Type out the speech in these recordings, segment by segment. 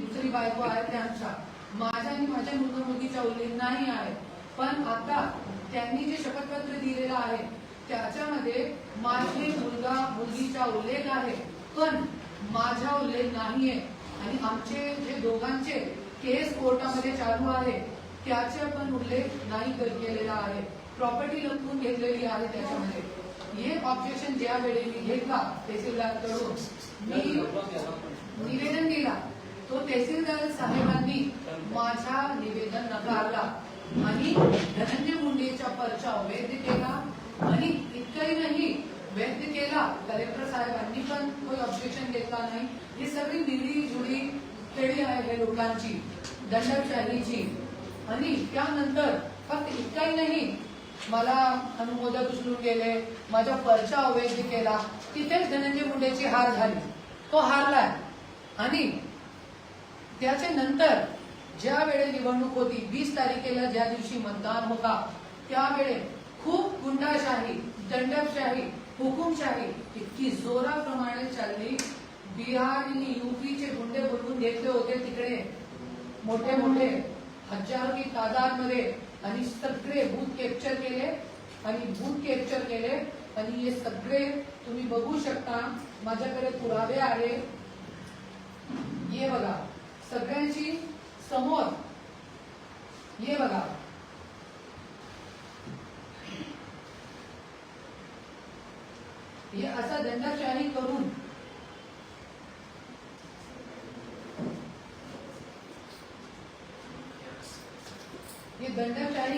दुसरी बायको आहे त्यांच्या माझ्या आणि माझ्या मुलगा मुलगीचा उल्लेख नाही आहे. पण आता त्यांनी जे शपथपत्र दिलेलं आहे त्याच्यामध्ये माझे मुलगा मुलगीचा उल्लेख आहे पण माझा उल्लेख नाहीये. आणि आमचे जे दोघांचे केस कोर्टामध्ये चालू आहे त्याचा पण उल्लेख नाही केलेला आहे. प्रॉपर्टी लपवून घेतलेली आहे त्याच्यामध्ये. हे ऑब्जेक्शन ज्या वेळी मी घेतला तहसीलदारकडून मी निवेदन दिला. तो तहसीलदार साहेबांनी माझ्या निवेदन नकारला. आणि धनंजय मुंडेच्या पर्चा वैध केला आणि इतकंही नाही वैध केला कलेक्टर साहेबांनी पण कोई ऑब्जेक्शन घेतला नाही. ही सगळी मिळी जुळी खेळी आहे हे लोकांची दंडशाहीची आणि त्यानंतर फक्त इतकंही नाही मला अनुमोदक उचलून गेले माझा पर्चा अवैध केला तिथेच धनंजय मुंडेची हार झाली. तो हारलाय. आणि त्याच्या नंतर ज्या वेळे निवडणूक होती वीस तारखेला ज्या दिवशी मतदान होता त्यावेळे खूप गुंडाशाही दंडपशाही हुकुमशाही इतकी जोराप्रमाणे चालली. बिहार आणि युपीचे गुंडे बोलवून घेतले होते तिकडे. मोठे मोठे हजारो की तादादमध्ये आणि सगळे बूथ कॅप्चर केले आणि बूथ कॅप्चर केले. आणि हे सगळे तुम्ही बघू शकता माझ्याकडे पुरावे आहे ये बघा. सगळ्यांची समोर। ये बघा। हे असा दंडाशाही करून।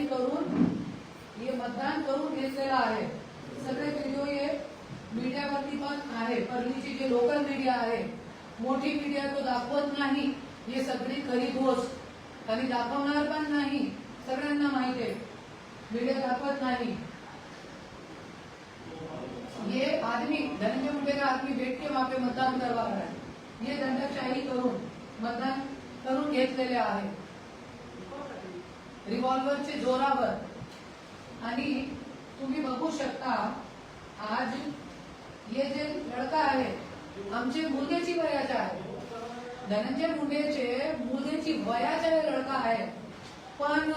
करून मतदान करून घेतलेलं आहे. सगळे व्हिडिओ हे मीडियावरती पण आहे. परलीची जे लोकल मीडिया आहे, मोठी मीडिया तो दाखवत नाही. हे सगळी खरी गोष्ट. आणि दाखवणार पण नाही सगळ्यांना माहिती आहे. मीडिया दाखवत नाही. ये आदमी धनंजय मुंडे का आदमी बैठ के वहां पे मतदान करवा रहा है ये दंडशाही करून मतदान करून घेतलेले आहे. रिव्हॉल्व्हरचे जोरावर. आणि तुम्ही बघू शकता आज हे जे लडका आहे आमचे मुलगेची वयाचा आहे. धनंजय मुंडेचे मुलगेची वयाचा लडका आहे. पण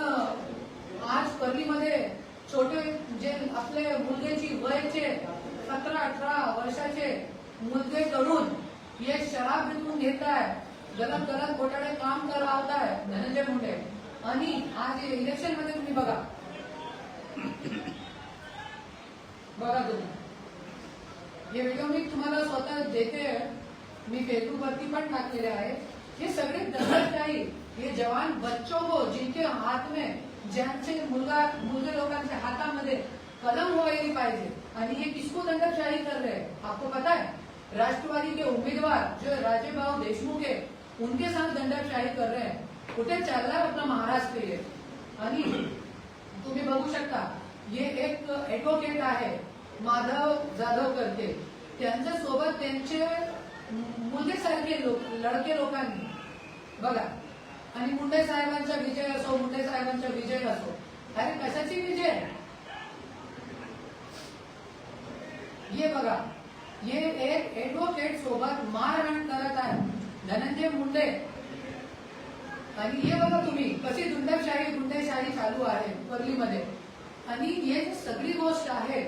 आज परलीमध्ये छोटे जे आपले मुलगेची वयचे सतरा अठरा वर्षाचे मुलगे करून हे शराब विकून घेत आहे. गलत गलत घोटाळे काम करत आहे धनंजय मुंडे. आणि आज इलेक्शनमध्ये तुम्ही बघा. बघा तुम्ही. हे व्हिडिओ मी तुम्हाला स्वतः देते. मी फेसबुक वरती पण टाकलेले आहे हे सगळे दहशतशाही हे जवान बच्चों को हो, जिनके हात में ज्यांचे मुलगा मुलगे लोकांच्या हातामध्ये कलम व्हायला पाहिजे. आणि हे किसको दंडशाही कर रहे आपको पता है? राष्ट्रवादी के उम्मीदवार जो राजेभाव देशमुख है उनके साथ दंडकशाही कर रहे हैं. कुठे चाललाय आपला महाराष्ट्र ये? आणि तुम्ही बघू शकता हे एक ॲडव्होकेट आहे माधव जाधव करते त्यांच्यासोबत त्यांचे मुलगेसारखे लोक लडके लोकांनी. बघा आणि मुंडे साहेबांचा विजय असो मुंडे साहेबांचा विजय असो अरे कशाची विजय? ये बघा ये एक ऍडव्होकेट सोबत मारहाण करत आहे धनंजय मुंडे. आणि हे बघा तुम्ही कशी दुंडशाही गुंडेशाही चालू आहे परलीमध्ये. आणि हे सगळी गोष्ट आहे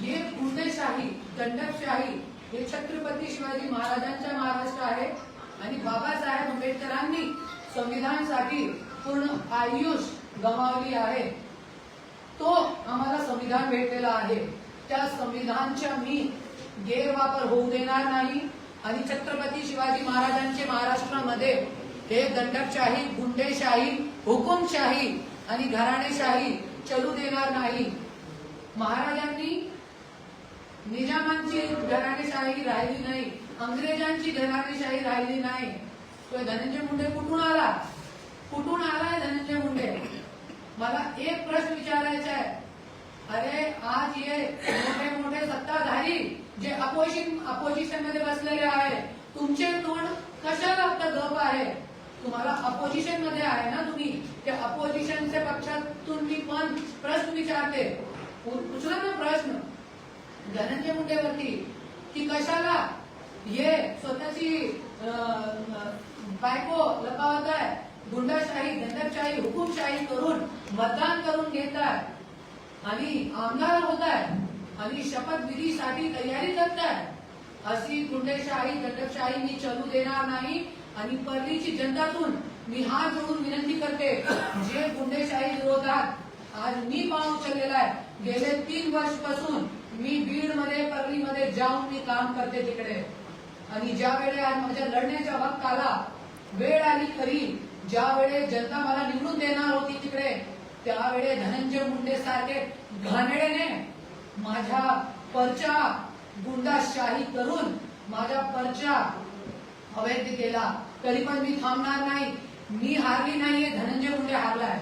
हे गुंडेशाही दंडकशाही हे छत्रपती शिवाजी महाराजांच्या महाराष्ट्र आहे आणि बाबासाहेब आंबेडकरांनी संविधानासाठी पूर्ण आयुष गमावली आहे. तो आम्हाला संविधान भेटलेला आहे. त्या संविधानच्या मी गैरवापर होऊ देणार नाही आणि छत्रपती शिवाजी महाराजांचे महाराष्ट्रामध्ये हे दंडकशाही गुंडेशाही हुकुमशाही आणि घराणेशाही चलू देणार नाही. महाराजांनी निजामांची घराणेशाही राहिली नाही. अंग्रेजांची घराणेशाही राहिली नाही. धनंजय मुंडे कुठून आला? कुठून आलाय धनंजय मुंडे? मला एक प्रश्न विचारायचा आहे. अरे आज हे मोठे मोठे सत्ताधारी जे अपोजिशन अपोजिशनमध्ये बसलेले आहे तुमचे तोंड कशाला आता गप आहे? तुम्हाला अपोजिशनमध्ये आहे ना तुम्ही? त्या अपोजिशनच्या पक्षातून मी पण प्रश्न विचारते. उचला ना प्रश्न. धनंजय मुंडेवरती. की कशाला? हे स्वतःची बायको लपावत आहे गुंडाशाही दंडशाही हुकुमशाही करून मतदान करून घेत आहे आणि आमदार होत आहे आणि शपथविधीसाठी तयारी करताय. अशी गुंडेशाही दंडशाही मी चलू देणार नाही. आणि परलीची जनतातून मी हात जोडून विनंती करते जे गुंडेशाही विरोधात आज मी पाऊल उचललेला आहे. गेले तीन वर्षपासून मी बीडमध्ये परली मध्ये जाऊन मी काम करते तिकडे. आणि ज्या वेळे आज माझ्या लढण्याच्या वक्त आला वेळ आली खरी ज्या वेळे जनता मला निवडून देणार होती तिकडे त्यावेळे धनंजय मुंडे सारखे घाणेड्याने माझ्या परचा गुंडाशाही करून माझा परचा अवैध केला. तरी पण मी थांबणार नाही. मी हारली नाहीये. धनंजय मुंडे हारलाय.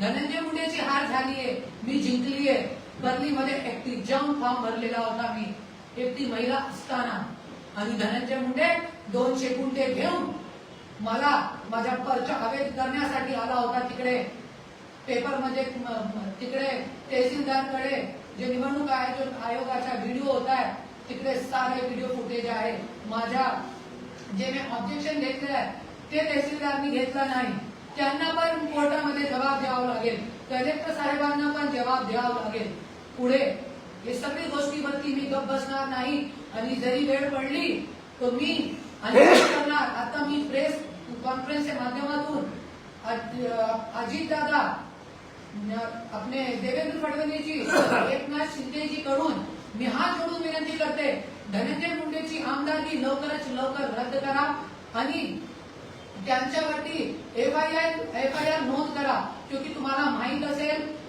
धनंजय मुंडेची हार झालीये. मी जिंकलीये. बर्लीमध्ये एकटी जंग फॉर्म भरलेला होता मी. एकटी महिला असताना. आणि धनंजय मुंडे दोनशे गुंठे घेऊन मला माझ्या परचा हवेत करण्यासाठी आला होता तिकडे. पेपरमध्ये म्हणजे तिकडे तहसीलदारकडे जे निवडणूक आयोग आयोगाचा व्हिडिओ होत आहे तिकडे सारे व्हिडिओ फुटेज आहे. माझ्या जे मी ऑब्जेक्शन घेतले आहे ते तहसीलदारनी घेतलं नाही. त्यांना पण कोर्टामध्ये जबाब द्यावा लागेल. कलेक्टर साहेबांना पण जबाब द्यावा लागेल. पुढे. हे सगळी गोष्टीवरती मी गप बसणार नाही. आणि जरी वेळ पडली तर मी करणार. आता मी प्रेस कॉन्फरन्सच्या माध्यमातून अजित दादा अपने देवेंद्र फडणवीस जी एकनाथ शिंदे जी कडून मी हात जोडून विनंती करते धनंजय मुंडेची आमदारकी लवकरच लवकर रद्द करा आणि त्यांच्यावरती F I R F I R नोंद करा. क्योंकि तुम्हाला माहीत असेल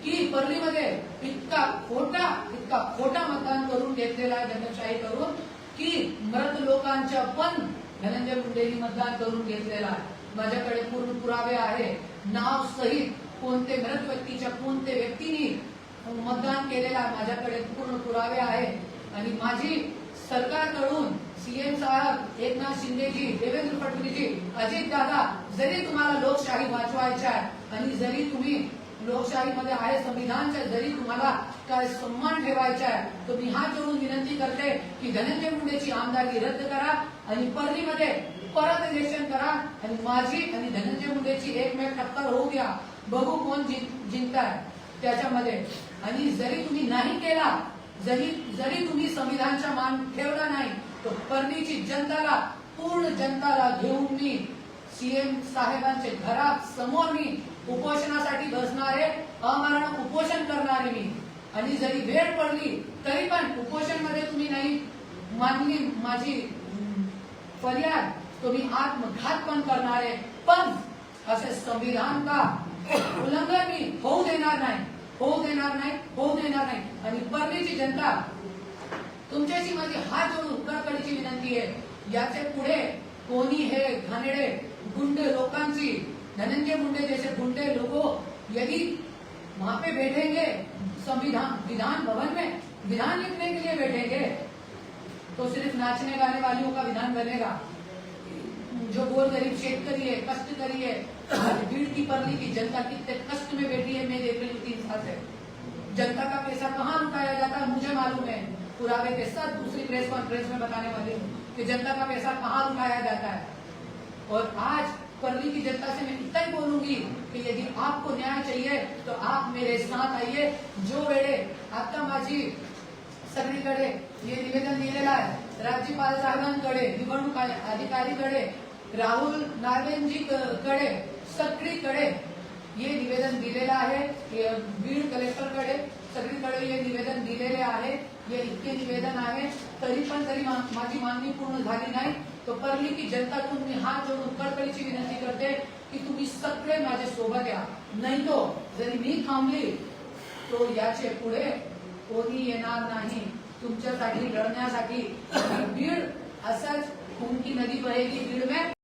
की परलीमध्ये इतका खोटा इतका खोटा मतदान करून घेतलेला आहे जनशाही करून की मृत लोकांच्या पण धनंजय मुंडेनी मतदान करून घेतलेला आहे. माझ्याकडे पूर्ण पुरावे आहे. नाव सहित कोणते मृत व्यक्तीच्या कोणते व्यक्तीनी मतदान केलेला आहे माझ्याकडे पूर्ण पुरावे आहे. आणि माझी सरकारकडून सीएम साहेब एकनाथ शिंदेजी देवेंद्र फडणवीसजी अजित दादा जरी तुम्हाला लोकशाही वाचवायच्या आहे आणि जरी तुम्ही लोकशाहीमध्ये आहे संविधानच्या जरी तुम्हाला काय सन्मान ठेवायचा आहे तर मी हात जोडून विनंती करते की धनंजय मुंडेची आमदारकी रद्द करा आणि परलीमध्ये परत इलेक्शन करा आणि माझी आणि धनंजय मुंडेची एकमेक टक्कर होऊ द्या. बघू कोण जिंकताय. त्याच्यामध्ये आणि जरी तुम्ही नाही केला जरी जरी तुम्ही संविधानचा मान ठेवला नाही तर परलीची जनताला पूर्ण जनताला घेऊन मी सीएम साहेबांचे घरात समोर मी उपोषणासाठी बसणारे अमरण उपोषण करणारे मी. आणि जरी वेळ पडली तरी पण उपोषणमध्ये तुम्ही नाही. मानली माझी फर्याद तुम्ही आत्मघात पण करणारे. पण असे संविधान का उल्लंघन मी होऊ देणार नाही. होऊ देणार नाही होऊ देणार नाही. आणि परलीची जनता तुमच्याशी माझी हात जोडून उत्तराखंडची विनंती आहे. याचे पुढे कोणी हे घाणेडे गुंडे लोकांची, धनंजय मुंडे जैसे गुंडे लोगों यदि वहाँ पे बैठेंगे, संविधान, विधान भवन में विधान लिखने के लिए बैठेंगे। तो सिर्फ़ नाचने गाने वालियों का विधान बनेगा। जो गोर गरीब शेतकरी है कष्टकरी है भीड़ की परली की जनता कितने कष्ट में बैठी है मैं देख रही हूँ तीन साल से। जनता का पैसा कहाँ लुटाया जाता है, मुझे मालूम है। पुरावे के साथ दूसरी प्रेस कॉन्फ्रेंस में बताने वाली हूँ कि जनता का पैसा कहाँ लुटाया जाता है। और आज परली की जनता से मैं इतना ही बोलूँगी कि यदि आपको न्याय चाहिए तो आप मेरे साथ आइए। जो वेळे आता माझी सगळीकडे हे निवेदन दिलेलं आहे राज्यपाल साहेबांकडे निवडणूक आय- अधिकारीकडे राहुल नार्वेंजी कडे सगळीकडे हे निवेदन दिलेलं हे। बीड कलेक्टरकडे सगळीकडे हे निवेदन दिलेले आहे हे इतके निवेदन आहे तरी पण तरी माझी मागणी पूर्ण झाली नाही तो परली की जनता तुम्ही हात जोडून कडकडीची विनंती करते की तुम्ही सगळे माझ्या सोबत या. नाही तो जरी मी थांबली तो याचे पुढे कोणी येणार नाही. तुमच्यासाठी लढण्यासाठी. बीड असाच खून नदी बहेगी बीड में